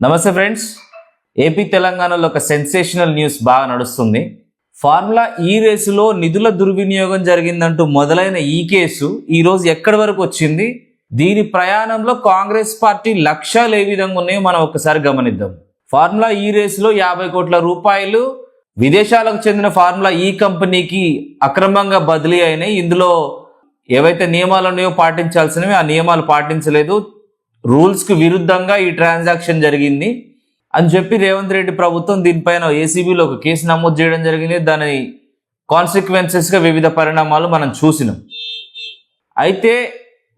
నమస్తే friends. AP తెలంగాణలో ఒక సెన్సేషనల్ న్యూస్ బాగా నడుస్తుంది. ఫార్ములా ఈ రేసులో నిధుల దుర్వినియోగం జరిగిందంటూ మొదలైన ఈ కేసు ఈ రోజు ఎక్కడి వరకు వచ్చింది? దీని ప్రయాణంలో కాంగ్రెస్ పార్టీ లక్ష్యాలు ఏ విధంగా ఉన్నాయో మనం ఒకసారి గమనిద్దాం. ఫార్ములా ఈ రేసులో యాభై కోట్ల రూపాయలు విదేశాలకు చెందిన ఫార్ములా ఈ కంపెనీకి అక్రమంగా బదిలీ అయినాయి. ఇందులో ఏవైతే నియమాలు ఉన్నాయో పాటించాల్సినవి ఆ నియమాలు పాటించలేదు. రూల్స్కి విరుద్ధంగా ఈ ట్రాన్సాక్షన్ జరిగింది అని చెప్పి రేవంత్ రెడ్డి ప్రభుత్వం దీనిపైన ఏసీబీలో ఒక కేసు నమోదు చేయడం జరిగింది. దాని కాన్సిక్వెన్సెస్గా వివిధ పరిణామాలు మనం చూసినాం. అయితే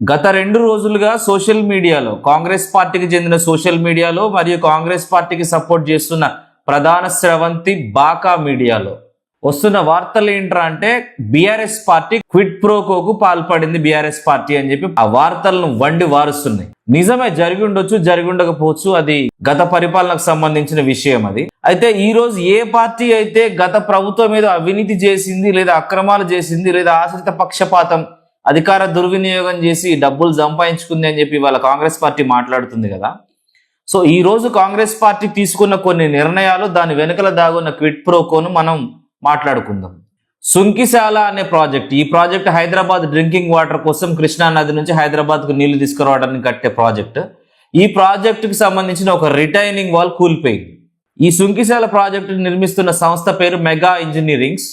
గత రెండు రోజులుగా సోషల్ మీడియాలో కాంగ్రెస్ పార్టీకి చెందిన సోషల్ మీడియాలో మరియు కాంగ్రెస్ పార్టీకి సపోర్ట్ చేస్తున్న ప్రధాన స్రవంతి బాకా మీడియాలో వస్తున్న వార్తలు ఏంట్రా అంటే బీఆర్ఎస్ పార్టీ క్విట్ ప్రోకోకు పాల్పడింది బీఆర్ఎస్ పార్టీ అని చెప్పి ఆ వార్తలను వండి వారుస్తున్నాయి. నిజమే జరిగి ఉండొచ్చు జరిగి ఉండకపోవచ్చు అది గత పరిపాలనకు సంబంధించిన విషయం అది. అయితే ఈ రోజు ఏ పార్టీ అయితే గత ప్రభుత్వం మీద అవినీతి చేసింది లేదా అక్రమాలు చేసింది లేదా ఆశ్రిత పక్షపాతం అధికార దుర్వినియోగం చేసి డబ్బులు సంపాదించుకుంది అని చెప్పి వాళ్ళ కాంగ్రెస్ పార్టీ మాట్లాడుతుంది కదా. సో ఈ రోజు కాంగ్రెస్ పార్టీ తీసుకున్న కొన్ని నిర్ణయాలు దాని వెనుకల దాగున్న క్విట్ ప్రోకోను మనం మాట్లాడుకుందాం. సుంకిశాల అనే ప్రాజెక్ట్ ఈ ప్రాజెక్ట్ హైదరాబాద్ డ్రింకింగ్ వాటర్ కోసం కృష్ణా నది నుంచి హైదరాబాద్కు నీళ్ళు తీసుకురావడానికి కట్టే ప్రాజెక్ట్. ఈ ప్రాజెక్టుకు సంబంధించిన ఒక రిటైనింగ్ వాల్ కూలిపోయింది. ఈ సుంకిశాల ప్రాజెక్టు నిర్మిస్తున్న సంస్థ పేరు మెగా ఇంజనీరింగ్స్.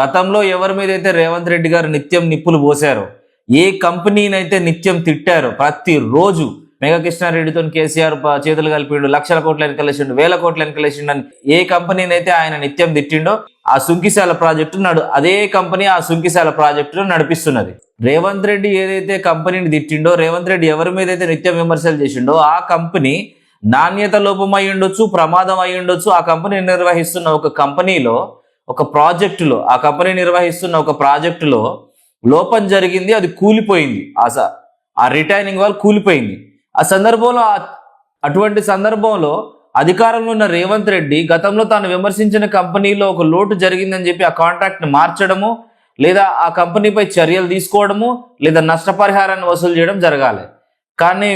గతంలో ఎవరి మీద అయితే రేవంత్ రెడ్డి గారు నిత్యం నిప్పులు పోశారో ఏ కంపెనీనైతే నిత్యం తిట్టారో ప్రతిరోజు మెగా కృష్ణారెడ్డితో కేసీఆర్ చేతులు కలిపిండు లక్షల కోట్ల వెనకలేసిండు వేల కోట్ల వెనకలేసిండు అని ఏ కంపెనీనైతే ఆయన నిత్యం తిట్టిండో ఆ సుంకిశాల ప్రాజెక్టు నడు అదే కంపెనీ ఆ సుంకిశాల ప్రాజెక్టును నడిపిస్తున్నది. రేవంత్ రెడ్డి ఏదైతే కంపెనీని తిట్టిండో రేవంత్ రెడ్డి ఎవరి మీద అయితే నిత్యం విమర్శలు చేసిండో ఆ కంపెనీ నాణ్యత లోపం అయి ఉండొచ్చు ప్రమాదం అయి ఉండొచ్చు ఆ కంపెనీ నిర్వహిస్తున్న ఒక కంపెనీలో ఒక ప్రాజెక్టులో ఆ కంపెనీ నిర్వహిస్తున్న ఒక ప్రాజెక్టులో లోపం జరిగింది అది కూలిపోయింది. ఆ ఆ రిటైనింగ్ వాళ్ళు కూలిపోయింది. ఆ సందర్భంలో అటువంటి సందర్భంలో అధికారంలో ఉన్న రేవంత్ రెడ్డి గతంలో తాను విమర్శించిన కంపెనీలో ఒక లోటు జరిగిందని చెప్పి ఆ కాంట్రాక్ట్ని మార్చడము లేదా ఆ కంపెనీపై చర్యలు తీసుకోవడము లేదా నష్టపరిహారాన్ని వసూలు చేయడం జరగాలి. కానీ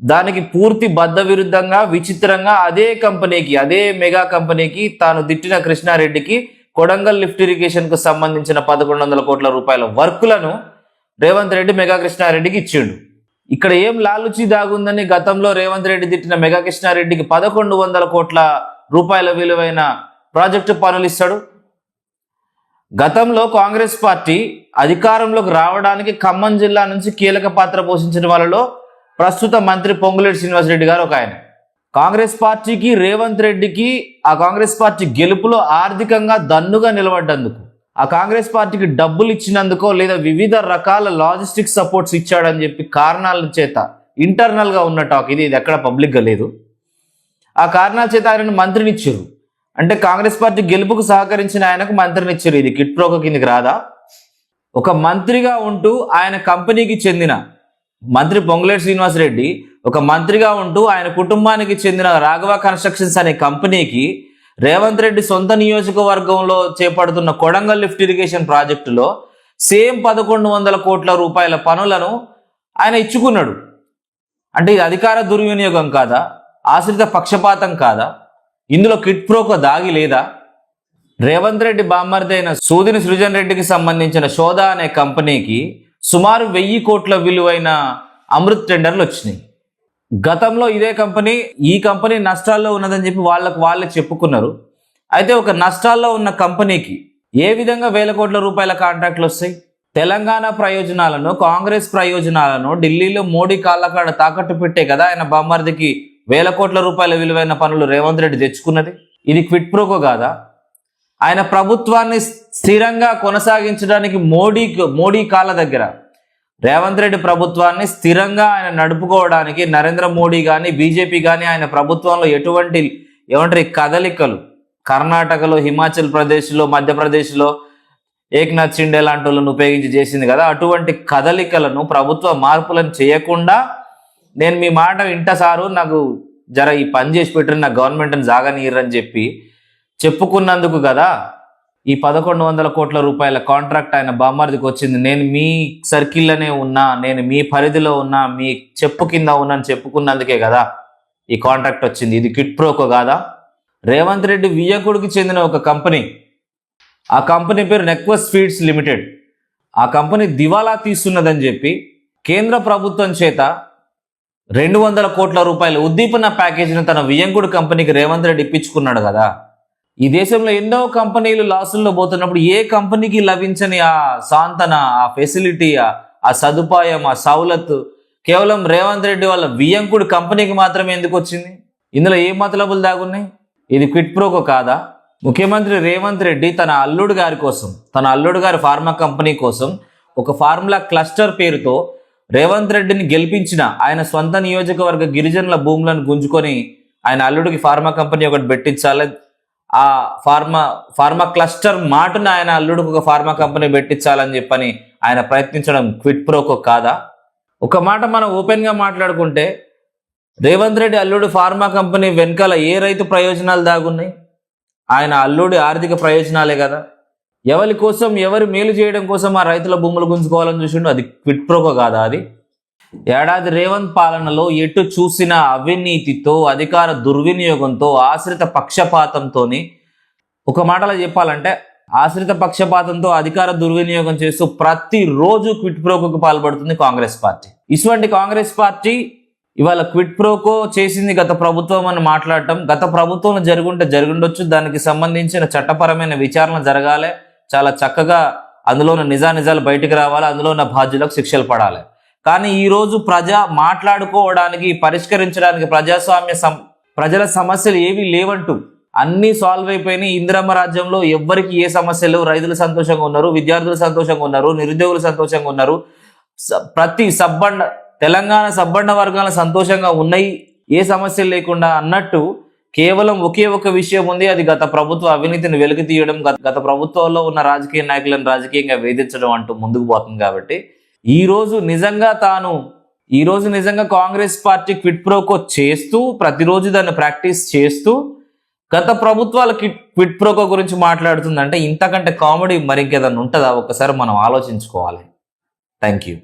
దానికి పూర్తి బద్ద విరుద్ధంగా విచిత్రంగా అదే కంపెనీకి అదే మెగా కంపెనీకి తాను తిట్టిన కృష్ణారెడ్డికి కొడంగల్ లిఫ్ట్ ఇరిగేషన్కు సంబంధించిన పదకొండు వందల కోట్ల రూపాయల వర్కులను రేవంత్ రెడ్డి మెగా కృష్ణారెడ్డికి ఇచ్చిండు. ఇక్కడ ఏం లాలుచి దాగుందని గతంలో రేవంత్ రెడ్డి తిట్టిన మెగా కృష్ణారెడ్డికి పదకొండు వందల కోట్ల రూపాయల విలువైన ప్రాజెక్టు పనులు ఇస్తాడు. గతంలో కాంగ్రెస్ పార్టీ అధికారంలోకి రావడానికి ఖమ్మం జిల్లా నుంచి కీలక పాత్ర పోషించిన వాళ్ళలో ప్రస్తుత మంత్రి పొంగులేటి శ్రీనివాసరెడ్డి గారు ఒక ఆయన. కాంగ్రెస్ పార్టీకి రేవంత్ రెడ్డికి ఆ కాంగ్రెస్ పార్టీ గెలుపులో ఆర్థికంగా దన్నుగా నిలబడ్డందుకు ఆ కాంగ్రెస్ పార్టీకి డబ్బులు ఇచ్చినందుకో లేదా వివిధ రకాల లాజిస్టిక్ సపోర్ట్స్ ఇచ్చాడని చెప్పి కారణాల చేత ఇంటర్నల్గా ఉన్న టాక్ ఇది ఇది ఎక్కడ పబ్లిక్గా లేదు. ఆ కారణాల చేత ఆయనను మంత్రినిచ్చారు. అంటే కాంగ్రెస్ పార్టీ గెలుపుకు సహకరించిన ఆయనకు మంత్రినిచ్చారు. ఇది కిట్ ప్రోక కిందకి రాదా? ఒక మంత్రిగా ఉంటూ ఆయన కంపెనీకి చెందిన మంత్రి పొంగులేటి శ్రీనివాసరెడ్డి ఒక మంత్రిగా ఉంటూ ఆయన కుటుంబానికి చెందిన రాఘవ కన్స్ట్రక్షన్స్ అనే కంపెనీకి రేవంత్ రెడ్డి సొంత నియోజకవర్గంలో చేపడుతున్న కొడంగల్ లిఫ్ట్ ఇరిగేషన్ ప్రాజెక్టులో సేమ్ పదకొండు వందల కోట్ల రూపాయల పనులను ఆయన ఇచ్చుకున్నాడు. అంటే ఇది అధికార దుర్వినియోగం కాదా? ఆశ్రిత పక్షపాతం కాదా? ఇందులో కిట్ ప్రోకో దాగి లేదా? రేవంత్ రెడ్డి బామ్మర్ది అయిన సూదిని సృజన్ రెడ్డికి సంబంధించిన శోధ అనే కంపెనీకి సుమారు వెయ్యి కోట్ల విలువైన అమృత్ టెండర్లు వచ్చినాయి. గతంలో ఇదే కంపెనీ ఈ కంపెనీ నష్టాల్లో ఉన్నదని చెప్పి వాళ్ళకు వాళ్ళే చెప్పుకున్నారు. అయితే ఒక నష్టాల్లో ఉన్న కంపెనీకి ఏ విధంగా వేల కోట్ల రూపాయల కాంట్రాక్ట్లు వస్తాయి? తెలంగాణ ప్రయోజనాలను కాంగ్రెస్ ప్రయోజనాలను ఢిల్లీలో మోడీ కాళ్ళకాడ తాకట్టు పెట్టే కదా ఆయన బామ్మర్దికి వేల కోట్ల రూపాయల విలువైన పనులు రేవంత్ రెడ్డి తెచ్చుకున్నది? ఇది క్విట్ ప్రోకో కాదా? ఆయన ప్రభుత్వాన్ని స్థిరంగా కొనసాగించడానికి మోడీ మోడీ కాళ్ళ దగ్గర రేవంత్ రెడ్డి ప్రభుత్వాన్ని స్థిరంగా ఆయన నడుపుకోవడానికి నరేంద్ర మోడీ కానీ బీజేపీ కానీ ఆయన ప్రభుత్వంలో ఎటువంటి ఏమంటారు కదలికలు? కర్ణాటకలో హిమాచల్ ప్రదేశ్లో మధ్యప్రదేశ్లో ఏక్నాథ్ షిండే లాంటి వాళ్ళని ఉపయోగించి చేసింది కదా. అటువంటి కదలికలను ప్రభుత్వ మార్పులను చేయకుండా నేను మీ మాట వింట సారు నాకు జర ఈ పని చేసి పెట్టిన నా గవర్నమెంట్ని జాగనీయరని చెప్పి చెప్పుకున్నందుకు కదా. ఈ పదకొండు వందల కోట్ల రూపాయల కాంట్రాక్ట్ ఆయన బామ్మర్దికి వచ్చింది. నేను మీ సర్కిల్లోనే ఉన్నా నేను మీ పరిధిలో ఉన్నా మీ చెప్పు కింద ఉన్నాను చెప్పుకున్నందుకే కదా ఈ కాంట్రాక్ట్ వచ్చింది. ఇది కిట్ ప్రోకో కాదా? రేవంత్ రెడ్డి వియకుడికి చెందిన ఒక కంపెనీ. ఆ కంపెనీ పేరు నెక్వస్ ఫీడ్స్ లిమిటెడ్. ఆ కంపెనీ దివాలా తీస్తున్నదని చెప్పి కేంద్ర ప్రభుత్వం చేత రెండు వందల కోట్ల రూపాయల ఉద్దీపన ప్యాకేజీని తన వియ్యంకుడు కంపెనీకి రేవంత్ రెడ్డి ఇప్పించుకున్నాడు కదా. ఈ దేశంలో ఎన్నో కంపెనీలు లాసుల్లో పోతున్నప్పుడు ఏ కంపెనీకి లభించని ఆ సాంతన ఆ ఫెసిలిటీ ఆ- సదుపాయం ఆ సౌలత్ కేవలం రేవంత్ రెడ్డి వాళ్ళ వియ్యంకుడు కంపెనీకి మాత్రమే ఎందుకు వచ్చింది? ఇందులో ఏ మతలబులు దాగున్నాయి? ఇది క్విట్ ప్రోకో కాదా? ముఖ్యమంత్రి రేవంత్ రెడ్డి తన అల్లుడు గారి కోసం తన అల్లుడు గారి ఫార్మా కంపెనీ కోసం ఒక ఫార్ములా క్లస్టర్ పేరుతో రేవంత్ రెడ్డిని గెలిపించిన ఆయన సొంత నియోజకవర్గ గిరిజనుల భూములను గుంజుకొని ఆయన అల్లుడికి ఫార్మా కంపెనీ ఒకటి పెట్టించాలి. ఆ ఫార్మా ఫార్మా క్లస్టర్ మాటను ఆయన అల్లుడికి ఒక ఫార్మా కంపెనీ పెట్టించాలని చెప్పని ఆయన ప్రయత్నించడం క్విట్ ప్రోకో కాదా? ఒక మాట మనం ఓపెన్గా మాట్లాడుకుంటే రేవంత్ రెడ్డి అల్లుడు ఫార్మా కంపెనీ వెనకాల ఏ రైతు ప్రయోజనాలు దాగున్నాయి? ఆయన అల్లుడి ఆర్థిక ప్రయోజనాలే కదా. ఎవరి కోసం ఎవరి మేలు చేయడం కోసం ఆ రైతుల భూములు గుంజుకోవాలని చూసిండు అది క్విట్ ప్రోకో కాదా అది? ఏడాది రేవంత్ పాలనలో ఎటు చూసిన అవినీతితో అధికార దుర్వినియోగంతో ఆశ్రిత పక్షపాతంతోని ఒక మాటలో చెప్పాలంటే ఆశ్రిత పక్షపాతంతో అధికార దుర్వినియోగం చేస్తూ ప్రతిరోజు క్విట్ ప్రోకోకు పాల్పడుతుంది కాంగ్రెస్ పార్టీ. ఇటువంటి కాంగ్రెస్ పార్టీ ఇవాళ క్విట్ ప్రోకో చేసింది గత ప్రభుత్వం అని మాట్లాడటం గత ప్రభుత్వం జరుగుంటే జరుగుండొచ్చు దానికి సంబంధించిన చట్టపరమైన విచారణ జరగాలి చాలా చక్కగా అందులో ఉన్న నిజానిజాలు బయటకు రావాలి అందులో ఉన్న బాధ్యులకు శిక్షలు పడాలి. కానీ ఈరోజు ప్రజ మాట్లాడుకోవడానికి పరిష్కరించడానికి ప్రజాస్వామ్య సం ప్రజల సమస్యలు ఏవి లేవంటూ అన్నీ సాల్వ్ అయిపోయినాయి. ఇందిరమ్మ రాజ్యంలో ఎవ్వరికి ఏ సమస్యలు రైతులు సంతోషంగా ఉన్నారు విద్యార్థులు సంతోషంగా ఉన్నారు నిరుద్యోగులు సంతోషంగా ఉన్నారు. స- ప్రతి సబ్బండ తెలంగాణ సబ్బండ వర్గాల సంతోషంగా ఉన్నాయి. ఏ సమస్యలు లేకుండా అన్నట్టు కేవలం ఒకే ఒక విషయం ఉంది. అది గత ప్రభుత్వ అవినీతిని వెలికి తీయడం గత ప్రభుత్వంలో ఉన్న రాజకీయ నాయకులను రాజకీయంగా వేధించడం అంటూ ముందుకు పోతుంది కాబట్టి ఈరోజు నిజంగా తాను ఈ రోజు నిజంగా కాంగ్రెస్ పార్టీ క్విట్ ప్రోకో చేస్తూ ప్రతిరోజు దాన్ని ప్రాక్టీస్ చేస్తూ గత ప్రభుత్వాల కిట్ క్విట్ ప్రోకో గురించి మాట్లాడుతుందంటే ఇంతకంటే కామెడీ మరింకేదన్నా ఉంటుందా? ఒకసారి మనం ఆలోచించుకోవాలి. Thank you.